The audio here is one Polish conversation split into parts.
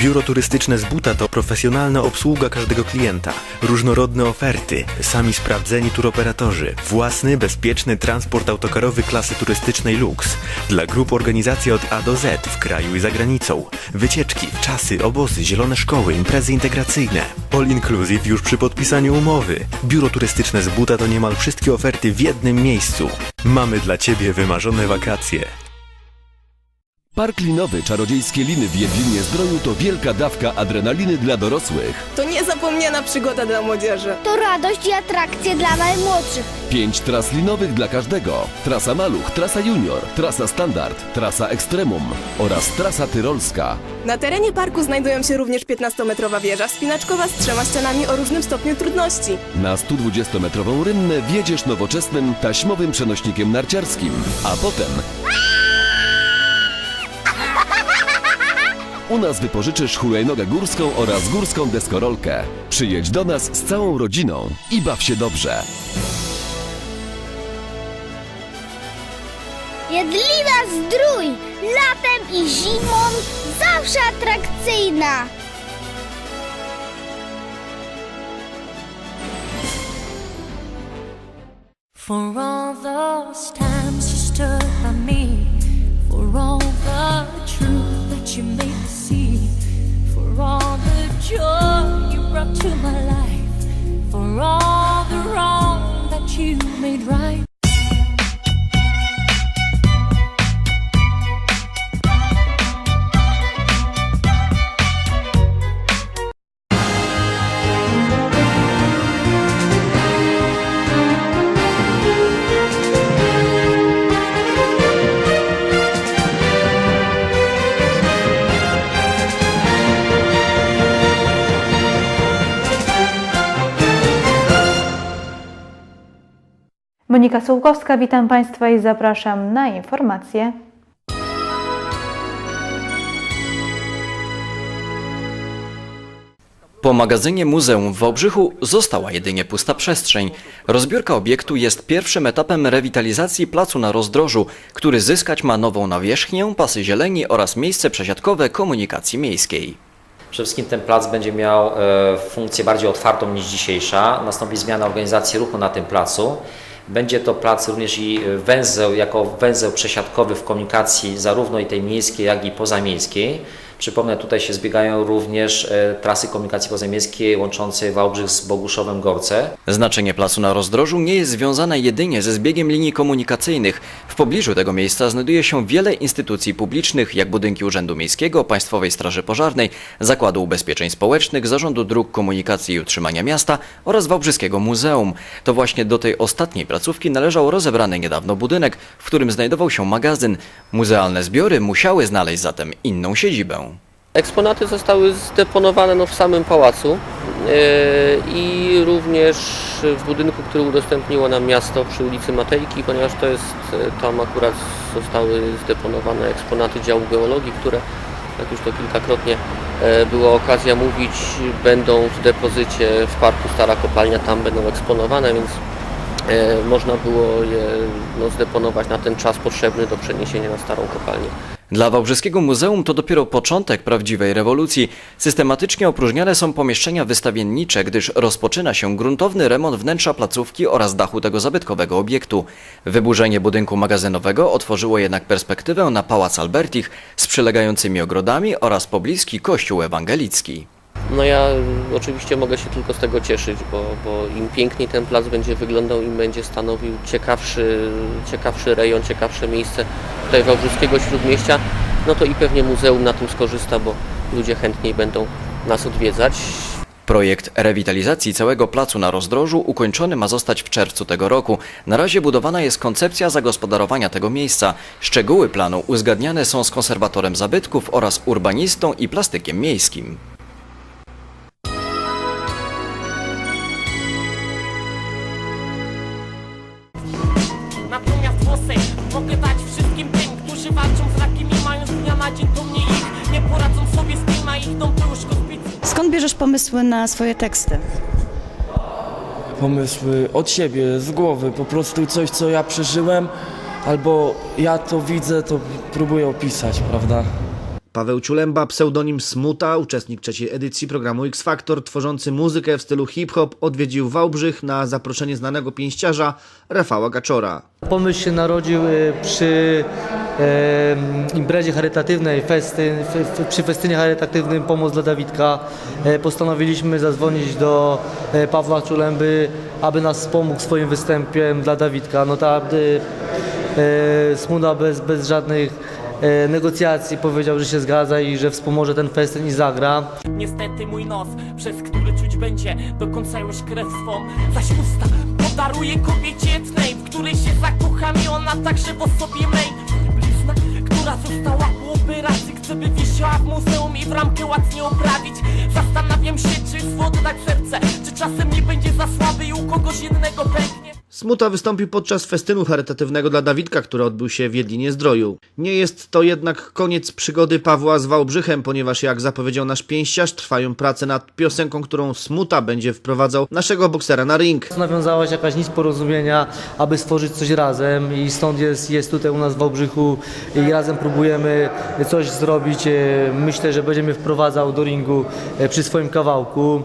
Biuro turystyczne z buta to profesjonalna obsługa każdego klienta, różnorodne oferty, sami sprawdzeni turoperatorzy, własny, bezpieczny transport autokarowy klasy turystycznej Lux, dla grup organizacja od A do Z w kraju i za granicą, wycieczki, czasy, obozy, zielone szkoły, imprezy integracyjne, all inclusive już przy podpisaniu umowy. Biuro turystyczne z buta to niemal wszystkie oferty w jednym miejscu. Mamy dla Ciebie wymarzone wakacje. Park linowy Czarodziejskie Liny w Jedlinie Zdroju to wielka dawka adrenaliny dla dorosłych. To niezapomniana przygoda dla młodzieży. To radość i atrakcje dla najmłodszych. Pięć tras linowych dla każdego. Trasa Maluch, trasa Junior, trasa Standard, trasa Ekstremum oraz trasa Tyrolska. Na terenie parku znajdują się również 15-metrowa wieża wspinaczkowa z trzema ścianami o różnym stopniu trudności. Na 120-metrową rynnę wjedziesz nowoczesnym, taśmowym przenośnikiem narciarskim, a potem u nas wypożyczysz hulajnogę górską oraz górską deskorolkę. Przyjedź do nas z całą rodziną i baw się dobrze. Jedlina zdrój! Latem i zimą zawsze atrakcyjna! For all those times you stood by me, for all the truth that you made joy you brought to my life, for all the wrong that you made right. Monika Sułkowska, witam Państwa i zapraszam na informacje. Po magazynie muzeum w Wałbrzychu została jedynie pusta przestrzeń. Rozbiórka obiektu jest pierwszym etapem rewitalizacji placu na rozdrożu, który zyskać ma nową nawierzchnię, pasy zieleni oraz miejsce przesiadkowe komunikacji miejskiej. Przede wszystkim ten plac będzie miał e, funkcję bardziej otwartą niż dzisiejsza. Nastąpi zmiana organizacji ruchu na tym placu. Będzie to plac również i węzeł, jako węzeł przesiadkowy w komunikacji zarówno i tej miejskiej, jak i pozamiejskiej. Przypomnę, tutaj się zbiegają również e, trasy komunikacji pozamiejskiej łączącej Wałbrzych z Boguszowem Gorce. Znaczenie placu na rozdrożu nie jest związane jedynie ze zbiegiem linii komunikacyjnych. W pobliżu tego miejsca znajduje się wiele instytucji publicznych, jak budynki Urzędu Miejskiego, Państwowej Straży Pożarnej, Zakładu Ubezpieczeń Społecznych, Zarządu Dróg Komunikacji i Utrzymania Miasta oraz Wałbrzyskiego Muzeum. To właśnie do tej ostatniej placówki należał rozebrany niedawno budynek, w którym znajdował się magazyn. Muzealne zbiory musiały znaleźć zatem inną siedzibę. Eksponaty zostały zdeponowane no, w samym pałacu yy, i również w budynku, który udostępniło nam miasto przy ulicy Matejki, ponieważ to jest, e, tam akurat zostały zdeponowane eksponaty działu geologii, które, jak już to kilkakrotnie e, była okazja mówić, będą w depozycie w Parku Stara Kopalnia, tam będą eksponowane, więc e, można było je no, zdeponować na ten czas potrzebny do przeniesienia na Starą Kopalnię. Dla Wałbrzyskiego Muzeum to dopiero początek prawdziwej rewolucji. Systematycznie opróżniane są pomieszczenia wystawiennicze, gdyż rozpoczyna się gruntowny remont wnętrza placówki oraz dachu tego zabytkowego obiektu. Wyburzenie budynku magazynowego otworzyło jednak perspektywę na Pałac Albertich z przylegającymi ogrodami oraz pobliski kościół ewangelicki. No ja oczywiście mogę się tylko z tego cieszyć, bo, bo im piękniej ten plac będzie wyglądał, im będzie stanowił ciekawszy, ciekawszy rejon, ciekawsze miejsce tutaj Wałbrzyskiego Śródmieścia, no to i pewnie muzeum na tym skorzysta, bo ludzie chętniej będą nas odwiedzać. Projekt rewitalizacji całego placu na rozdrożu ukończony ma zostać w czerwcu tego roku. Na razie budowana jest koncepcja zagospodarowania tego miejsca. Szczegóły planu uzgadniane są z konserwatorem zabytków oraz urbanistą i plastykiem miejskim. Pomysły na swoje teksty? pomysły od siebie, z głowy, po prostu coś, co ja przeżyłem, albo ja to widzę, to próbuję opisać, prawda? Paweł Ciulemba, pseudonim Smuta, uczestnik trzeciej edycji programu X Factor, tworzący muzykę w stylu hip-hop, odwiedził Wałbrzych na zaproszenie znanego pięściarza Rafała Gaczora. Pomysł się narodził y, przy e, imprezie charytatywnej, f, przy festynie charytatywnym Pomoc dla Dawidka. E, postanowiliśmy zadzwonić do e, Pawła Czulemby, aby nas wspomógł swoim występem dla Dawidka. No ta e, e, Smuda bez, bez żadnych e, negocjacji powiedział, że się zgadza i że wspomoże ten festyn i zagra. Niestety mój nos, przez który czuć będzie do końca już krew swą Zaś usta podaruję kobiecie tnej, w której się zakocham i ona także w osobie mej. Blizna, która została po operacji Chcę by wisiała w muzeum i w ramkę ładnie oprawić. Zastanawiam się, czy złoto tak serce Czy czasem nie będzie za słaby i u kogoś jednego pęknie Smuta wystąpił podczas festynu charytatywnego dla Dawidka, który odbył się w Jedlinie Zdroju. Nie jest to jednak koniec przygody Pawła z Wałbrzychem, ponieważ jak zapowiedział nasz pięściarz, trwają prace nad piosenką, którą Smuta będzie wprowadzał naszego boksera na ring. Nawiązała się jakaś nic porozumienia, aby stworzyć coś razem i stąd jest, jest tutaj u nas w Wałbrzychu i razem próbujemy coś zrobić. E, Myślę, że będziemy wprowadzał do ringu e, przy swoim kawałku.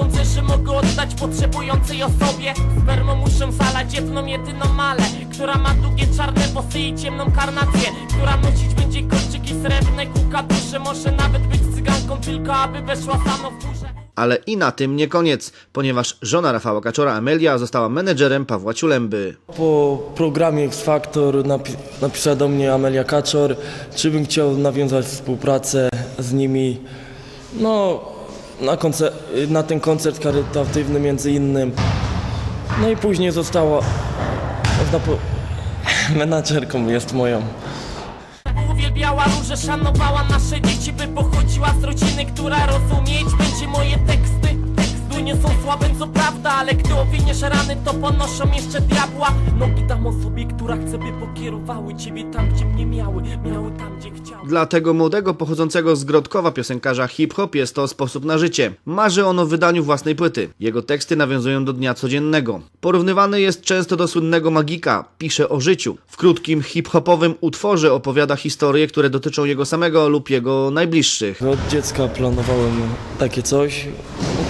Sądzę, że mogę oddać potrzebującej osobie Spermą muszę zalać jedną jedyną malę Która ma długie czarne włosy i ciemną karnację Która nosić będzie kolczyki srebrne kółka duże Może nawet być cyganką tylko aby weszła samo w górze Ale i na tym nie koniec, ponieważ żona Rafała Kaczora, Amelia, została menedżerem Pawła Ciulemby. Po programie X Factor napi- napisała do mnie Amelia Kaczor, czy bym chciał nawiązać współpracę z nimi. No, na, koncer- na ten koncert charytatywny między innym. No i później została, można menadżerką jest moją. Uwielbiała róże, szanowała nasze dzieci By pochodziła z rodziny, która rozumieć będzie moje teksty Teksty nie są słabe, co prawda Ale gdy owiniesz rany, to ponoszą jeszcze diabła Nogi dam osobie, która chce, by pokierowały Ciebie tam, gdzie mnie miały Miały tam, gdzie chciały Dla tego młodego, pochodzącego z Grodkowa piosenkarza hip-hop jest to sposób na życie. Marzy on o wydaniu własnej płyty. Jego teksty nawiązują do dnia codziennego. Porównywany jest często do słynnego magika. Pisze o życiu. W krótkim hip-hopowym utworze opowiada historie, które dotyczą jego samego lub jego najbliższych. Od dziecka planowałem takie coś.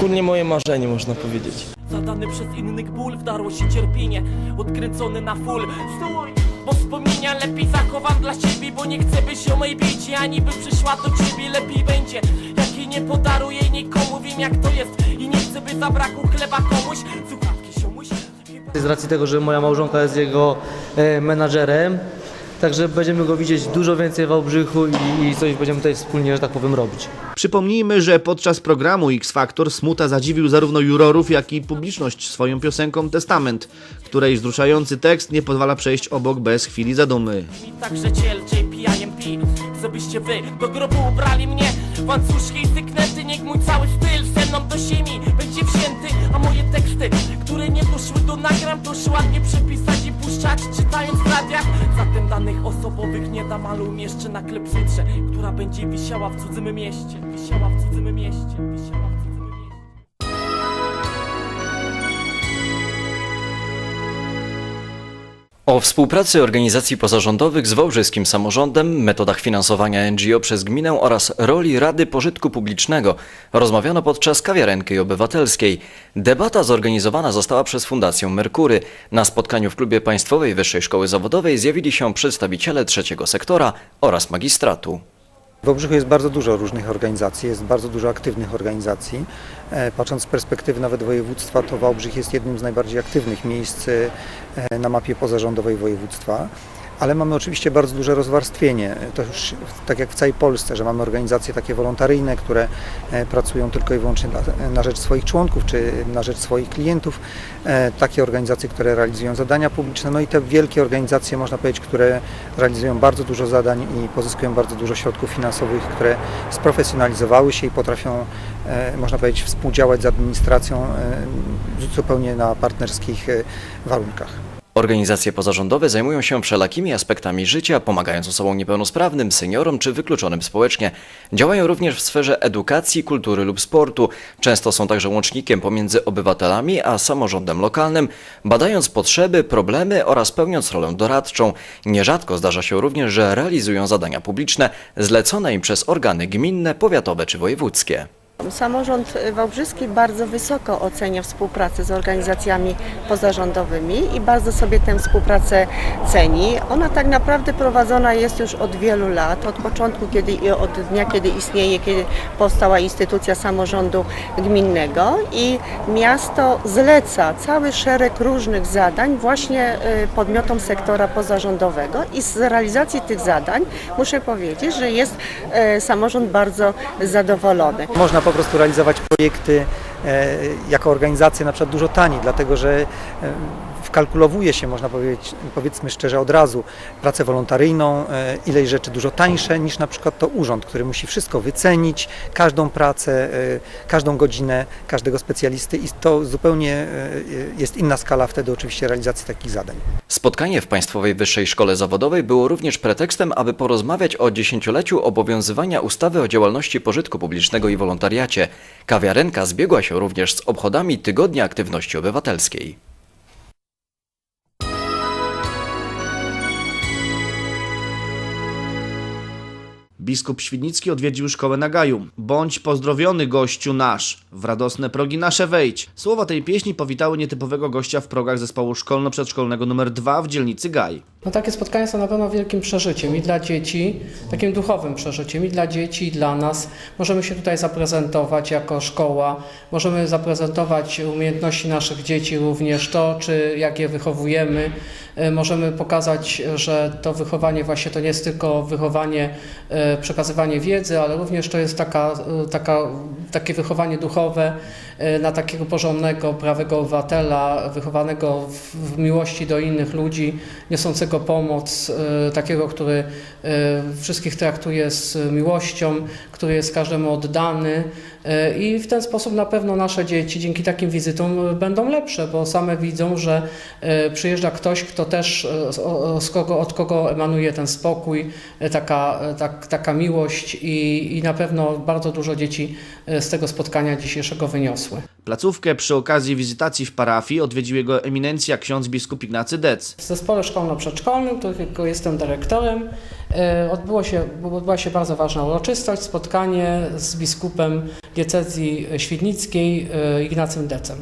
Ogólnie moje marzenie można powiedzieć. Zadany przez innych ból wdarło się cierpienie Odkręcony na full Stój! Bo wspomnienia lepiej zachowam dla siebie Bo nie chcę by się mojej bicie Ani by przyszła do ciebie lepiej będzie Jak jej nie podaruję nikomu Wiem jak to jest I nie chcę by zabrakło chleba komuś Słuchawki się musi Z racji tego, że moja małżonka jest jego e, menadżerem, także będziemy go widzieć dużo więcej w Wałbrzychu i, i coś będziemy tutaj wspólnie, że tak powiem, robić. Przypomnijmy, że podczas programu X Factor Smuta zadziwił zarówno jurorów, jak i publiczność swoją piosenką Testament, której wzruszający tekst nie pozwala przejść obok bez chwili zadumy. także ciel JPIMP Chcę byście wy do grobu ubrali mnie łańcuszki i sygnety Niech mój cały styl ze mną do ziemi Będzie wzięty A moje teksty, które nie doszły do nagram Proszę ładnie przepisać i puszczać Czytając w radiach. Zatem danych osobowych nie dam Ale umieszczę na klepsydrze Która będzie wisiała w cudzym mieście. Wisiała w cudzym mieście Wisiała O współpracy organizacji pozarządowych z wałbrzyskim samorządem, metodach finansowania NGO przez gminę oraz roli Rady Pożytku Publicznego rozmawiano podczas kawiarenki obywatelskiej. Debata zorganizowana została przez Fundację Merkury. Na spotkaniu w klubie Państwowej Wyższej Szkoły Zawodowej zjawili się przedstawiciele trzeciego sektora oraz magistratu. W Wałbrzychu jest bardzo dużo różnych organizacji, jest bardzo dużo aktywnych organizacji. E, Patrząc z perspektywy nawet województwa, to Wałbrzych jest jednym z najbardziej aktywnych miejsc e, na mapie pozarządowej województwa. Ale mamy oczywiście bardzo duże rozwarstwienie, to już tak jak w całej Polsce, że mamy organizacje takie wolontaryjne, które e, pracują tylko i wyłącznie na, rzecz swoich członków czy na rzecz swoich klientów, e, takie organizacje, które realizują zadania publiczne, no i te wielkie organizacje, można powiedzieć, które realizują bardzo dużo zadań i pozyskują bardzo dużo środków finansowych, które sprofesjonalizowały się i potrafią, e, można powiedzieć, współdziałać z administracją zupełnie na partnerskich warunkach. Organizacje pozarządowe zajmują się wszelakimi aspektami życia, pomagając osobom niepełnosprawnym, seniorom czy wykluczonym społecznie. Działają również w sferze edukacji, kultury lub sportu. Często są także łącznikiem pomiędzy obywatelami a samorządem lokalnym, badając potrzeby, problemy oraz pełniąc rolę doradczą. Nierzadko zdarza się również, że realizują zadania publiczne zlecone im przez organy gminne, powiatowe czy wojewódzkie. Samorząd Wałbrzyski bardzo wysoko ocenia współpracę z organizacjami pozarządowymi i bardzo sobie tę współpracę ceni. Ona tak naprawdę prowadzona jest już od wielu lat, od początku, kiedy, od dnia, kiedy istnieje, kiedy powstała instytucja samorządu gminnego i miasto zleca cały szereg różnych zadań właśnie y, podmiotom sektora pozarządowego i z realizacji tych zadań muszę powiedzieć, że jest y, samorząd bardzo zadowolony. Można po prostu realizować projekty e, jako organizacje na przykład dużo taniej, dlatego że e, wkalkulowuje się, można powiedzieć, powiedzmy szczerze od razu, pracę wolontaryjną, e, ileś rzeczy dużo tańsze niż na przykład to urząd, który musi wszystko wycenić, każdą pracę, e, każdą godzinę każdego specjalisty i to zupełnie e, jest inna skala wtedy oczywiście realizacji takich zadań. Spotkanie w Państwowej Wyższej Szkole Zawodowej było również pretekstem, aby porozmawiać o dziesięcioleciu obowiązywania ustawy o działalności pożytku publicznego i wolontariacie. Kawiarenka zbiegła się również z obchodami Tygodnia Aktywności Obywatelskiej. Biskup Świdnicki odwiedził szkołę na Gaju. Bądź pozdrowiony gościu nasz, w radosne progi nasze wejdź. Słowa tej pieśni powitały nietypowego gościa w progach zespołu szkolno-przedszkolnego nr 2 w dzielnicy Gaj. No takie spotkania są na pewno wielkim przeżyciem i dla dzieci, takim duchowym przeżyciem i dla dzieci i dla nas. Możemy się tutaj zaprezentować jako szkoła, możemy zaprezentować umiejętności naszych dzieci również, to czy jak je wychowujemy. E, Możemy pokazać, że to wychowanie właśnie to nie jest tylko wychowanie, e, przekazywanie wiedzy, ale również to jest taka, e, taka, takie wychowanie duchowe na takiego porządnego, prawego obywatela, wychowanego w, w miłości do innych ludzi, niosącego pomoc, e, takiego, który e, wszystkich traktuje z miłością, który jest każdemu oddany. E, I w ten sposób na pewno nasze dzieci dzięki takim wizytom będą lepsze, bo same widzą, że przyjeżdża ktoś, kto też kogo, od kogo emanuje ten spokój, taka, tak, taka miłość i, i na pewno bardzo dużo dzieci z tego spotkania dzisiejszego wyniosły. Placówkę przy okazji wizytacji w parafii odwiedził jego eminencja ksiądz biskup Ignacy Dec. W zespole szkolno-przedszkolnym, którego jestem dyrektorem, e, odbyło się, odbyła się bardzo ważna uroczystość, spotkanie z biskupem diecezji świdnickiej e, Ignacym Decem.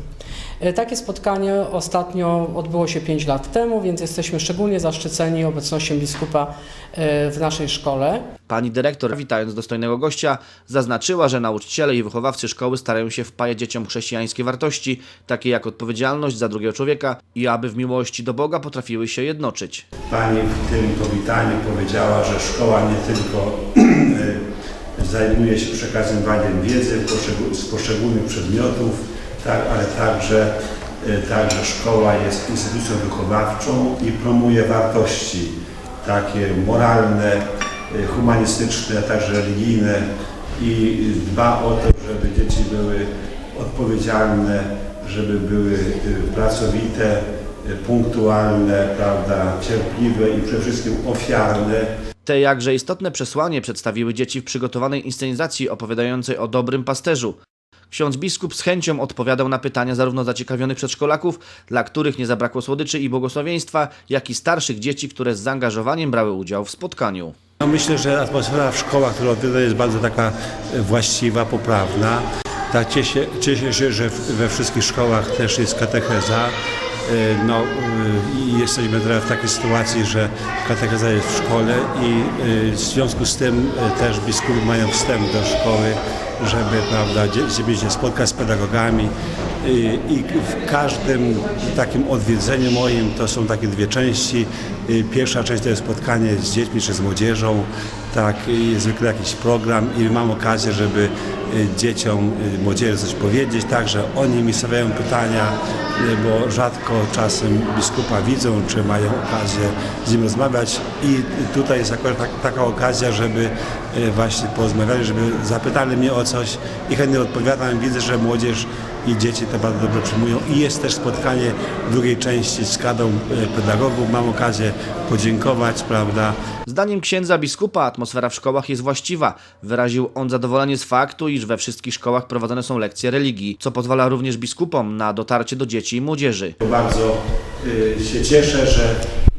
E, Takie spotkanie ostatnio odbyło się 5 lat temu, więc jesteśmy szczególnie zaszczyceni obecnością biskupa e, w naszej szkole. Pani dyrektor, witając dostojnego gościa, zaznaczyła, że nauczyciele i wychowawcy szkoły starają się wpajać dzieciom chrześcijańskie wartości, takie jak odpowiedzialność za drugiego człowieka i aby w miłości do Boga potrafiły się jednoczyć. Pani w tym powitaniu powiedziała, że szkoła nie tylko e, zajmuje się przekazywaniem wiedzy z poszczególnych przedmiotów, tak, ale także, e, także szkoła jest instytucją wychowawczą i promuje wartości takie moralne, e, humanistyczne, także religijne i dba o to, żeby dzieci były odpowiedzialne, żeby były e, pracowite, punktualne, prawda, cierpliwe i przede wszystkim ofiarne. Te jakże istotne przesłanie przedstawiły dzieci w przygotowanej inscenizacji opowiadającej o dobrym pasterzu. Ksiądz biskup z chęcią odpowiadał na pytania zarówno zaciekawionych przedszkolaków, dla których nie zabrakło słodyczy i błogosławieństwa, jak i starszych dzieci, które z zaangażowaniem brały udział w spotkaniu. No myślę, że atmosfera w szkołach, która odwiedzę jest bardzo taka e, właściwa, poprawna. Tak cieszę, się, że we wszystkich szkołach też jest katecheza. E, No, e, jesteśmy teraz w takiej sytuacji, że katecheza jest w szkole i e, w związku z tym też biskupi mają wstęp do szkoły, żeby, prawda, żeby się spotkać z pedagogami i, w każdym takim odwiedzeniu moim to są takie dwie części. Pierwsza część to jest spotkanie z dziećmi czy z młodzieżą, tak, jest zwykle jakiś program i mam okazję, żeby y, dzieciom, y, młodzieży coś powiedzieć, także oni mi stawiają pytania, y, bo rzadko czasem biskupa widzą, czy mają okazję z nim rozmawiać i tutaj jest akurat tak, taka okazja, żeby właśnie porozmawiali, żeby zapytali mnie o coś i chętnie odpowiadam. Widzę, że młodzież i dzieci to bardzo dobrze przyjmują i jest też spotkanie w drugiej części z kadą y, pedagogów. Mam okazję podziękować, prawda, Zdaniem księdza biskupa atmosfera w szkołach jest właściwa. Wyraził on zadowolenie z faktu, iż we wszystkich szkołach prowadzone są lekcje religii, co pozwala również biskupom na dotarcie do dzieci i młodzieży. Bardzo y, się cieszę, że,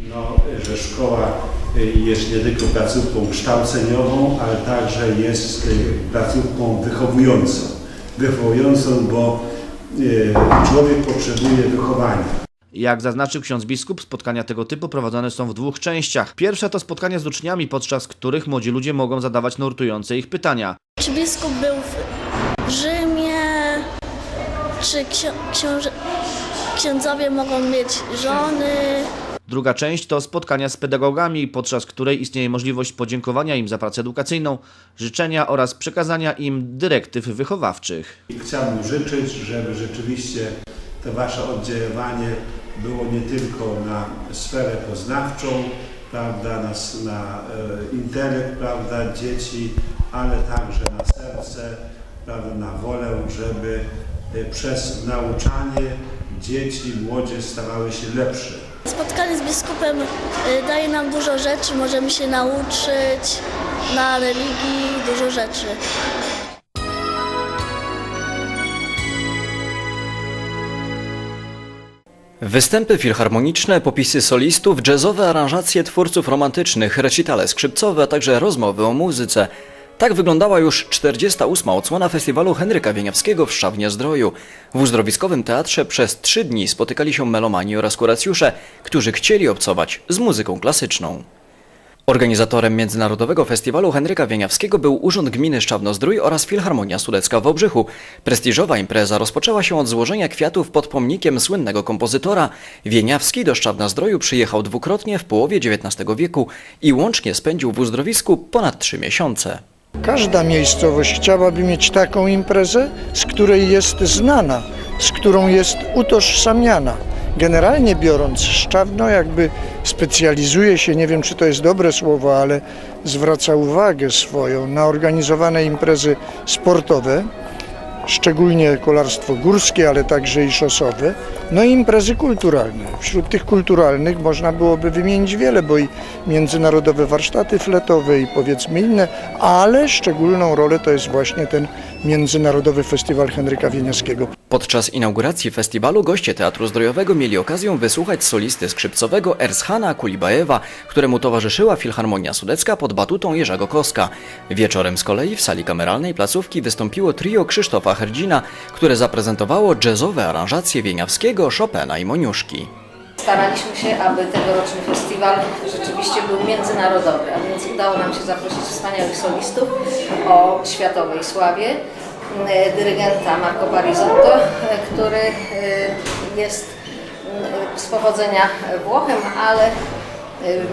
no, że szkoła y, jest nie tylko placówką kształceniową, ale także jest placówką wychowującą. Wychowującą, bo człowiek potrzebuje wychowania. Jak zaznaczył ksiądz biskup, spotkania tego typu prowadzone są w dwóch częściach. Pierwsza to spotkania z uczniami, podczas których młodzi ludzie mogą zadawać nurtujące ich pytania. Czy biskup był w Rzymie? Czy książę- księdzowie mogą mieć żony? Druga część to spotkania z pedagogami, podczas której istnieje możliwość podziękowania im za pracę edukacyjną, życzenia oraz przekazania im dyrektyw wychowawczych. Chciałbym życzyć, żeby rzeczywiście to Wasze oddziaływanie było nie tylko na sferę poznawczą, prawda, na, na e, intelekt prawda, dzieci, ale także na serce, prawda, na wolę, żeby e, przez nauczanie dzieci, młodzież stawały się lepsze. Spotkanie z biskupem y, daje nam dużo rzeczy, możemy się nauczyć na religii dużo rzeczy. Występy filharmoniczne, popisy solistów, jazzowe aranżacje twórców romantycznych, recitale skrzypcowe, a także rozmowy o muzyce. Tak wyglądała już 48. odsłona festiwalu Henryka Wieniawskiego w Szczawnie-Zdroju. W uzdrowiskowym teatrze przez trzy dni spotykali się melomani oraz kuracjusze, którzy chcieli obcować z muzyką klasyczną. Organizatorem Międzynarodowego Festiwalu Henryka Wieniawskiego był Urząd Gminy Szczawno-Zdrój oraz Filharmonia Sudecka w Obrzychu. Prestiżowa impreza rozpoczęła się od złożenia kwiatów pod pomnikiem słynnego kompozytora. Wieniawski do Szczawna-Zdroju przyjechał dwukrotnie w połowie XIX wieku i łącznie spędził w uzdrowisku ponad trzy miesiące. Każda miejscowość chciałaby mieć taką imprezę, z której jest znana, z którą jest utożsamiana. Generalnie biorąc, Szczawno jakby specjalizuje się, nie wiem czy to jest dobre słowo, ale zwraca uwagę swoją na organizowane imprezy sportowe, szczególnie kolarstwo górskie, ale także i szosowe, no i imprezy kulturalne. Wśród tych kulturalnych można byłoby wymienić wiele, bo i międzynarodowe warsztaty fletowe i powiedzmy inne, ale szczególną rolę to jest właśnie ten Międzynarodowy Festiwal Henryka Wieniawskiego. Podczas inauguracji festiwalu goście Teatru Zdrojowego mieli okazję wysłuchać solisty skrzypcowego Ershana Kulibajewa, któremu towarzyszyła Filharmonia Sudecka pod batutą Jerzego Koska. Wieczorem z kolei w sali kameralnej placówki wystąpiło trio Krzysztofa Herdzina, które zaprezentowało jazzowe aranżacje Wieniawskiego, Chopina i Moniuszki. Staraliśmy się, aby tegoroczny festiwal rzeczywiście był międzynarodowy, a więc udało nam się zaprosić wspaniałych solistów o światowej sławie. e, Dyrygenta Marco Parisotto, e, który e, jest z pochodzenia Włochem, ale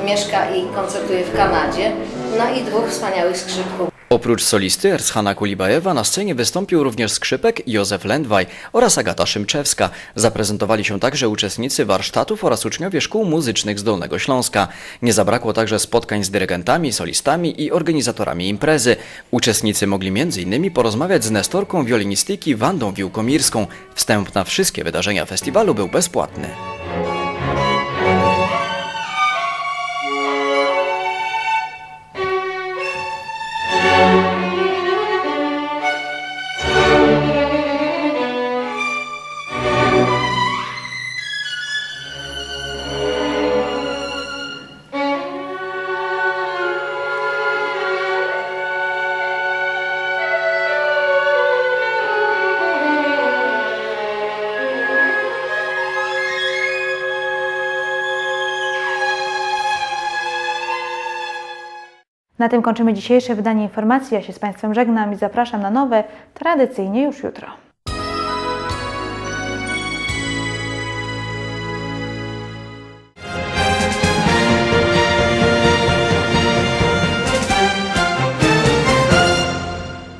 mieszka i koncertuje w Kanadzie. No i dwóch wspaniałych skrzypków. Oprócz solisty Ershana Kulibajewa na scenie wystąpił również skrzypek Józef Lędwaj oraz Agata Szymczewska. Zaprezentowali się także uczestnicy warsztatów oraz uczniowie szkół muzycznych z Dolnego Śląska. Nie zabrakło także spotkań z dyrygentami, solistami i organizatorami imprezy. Uczestnicy mogli m.in. porozmawiać z nestorką wiolinistyki Wandą Wiłkomirską. Wstęp na wszystkie wydarzenia festiwalu był bezpłatny. Na tym kończymy dzisiejsze wydanie informacji. Ja się z Państwem żegnam i zapraszam na nowe, tradycyjnie już jutro.